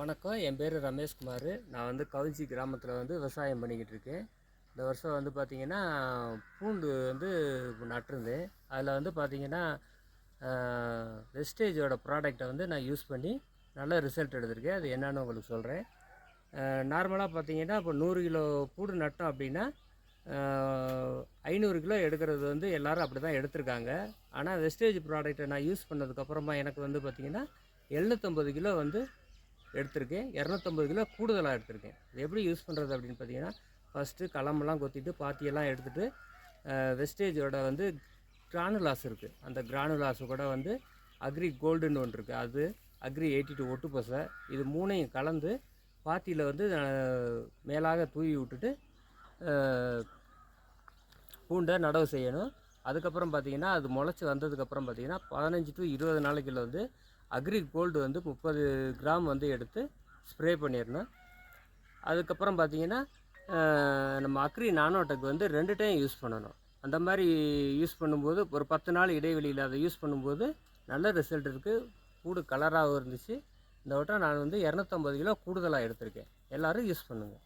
வணக்கம் என் பேர் ரமேஷ்குமார் நான் வந்து கவிஞ்சி கிராமத்தில் வந்து விவசாயம் பண்ணிக்கிட்டு இருக்கேன். இந்த வருஷம் வந்து பார்த்திங்கன்னா பூண்டு வந்து நட்டிருந்தேன். அதில் வந்து பார்த்திங்கன்னா வெஸ்டேஜோட ப்ராடக்டை வந்து நான் யூஸ் பண்ணி நல்ல ரிசல்ட் எடுத்திருக்கேன். அது என்னன்னு உங்களுக்கு சொல்கிறேன் நார்மலாக பார்த்தீங்கன்னா இப்போ நூறு கிலோ பூண்டு நட்டோம் அப்படின்னா ஐநூறு கிலோ எடுக்கிறது வந்து எல்லோரும் அப்படி தான் எடுத்திருக்காங்க. ஆனால் வெஸ்டேஜ் ப்ராடக்ட்டை நான் யூஸ் பண்ணதுக்கப்புறமா எனக்கு வந்து பார்த்திங்கன்னா எழுநூற்றம்பது கிலோ வந்து எடுத்திருக்கேன். இரநூத்தம்பது கிலோ கூடுதலாக எடுத்திருக்கேன். இது எப்படி யூஸ் பண்ணுறது அப்படின்னு பார்த்தீங்கன்னா ஃபஸ்ட்டு களமெல்லாம் கொத்திட்டு பாத்தியெல்லாம் எடுத்துகிட்டு வெஸ்டேஜோட வந்து கிரானுலாஸ் இருக்குது அந்த கிரானுலாஸு கூட வந்து அக்ரி கோல்டுன்னு ஒன்று இருக்குது அது அக்ரி எயிட்டி டூ ஒட்டு பசை இது மூணையும் கலந்து பாத்தியில் வந்து மேலாக தூவி விட்டுட்டு பூண்டை நடவு செய்யணும். அதுக்கப்புறம் பார்த்தீங்கன்னா அது முளைச்சி வந்ததுக்கப்புறம் பார்த்தீங்கன்னா பதினஞ்சு டு இருபது நாளைக்குள்ள வந்து அக்ரி கோல்டு வந்து முப்பது கிராம் வந்து எடுத்து ஸ்ப்ரே பண்ணிடணும். அதுக்கப்புறம் பார்த்தீங்கன்னா நம்ம அக்ரி நானோடெக் வந்து ரெண்டு டைம் யூஸ் பண்ணணும். அந்த மாதிரி யூஸ் பண்ணும்போது ஒரு பத்து நாள் இடைவெளியில் அதை யூஸ் பண்ணும்போது நல்ல ரிசல்ட் இருக்குது கூடு கலராகவும் இருந்துச்சு. இந்த வட்டம் நான் வந்து இரநூத்தம்பது கிலோ கூடுதலாக எடுத்திருக்கேன். எல்லோரும் யூஸ் பண்ணுங்கள்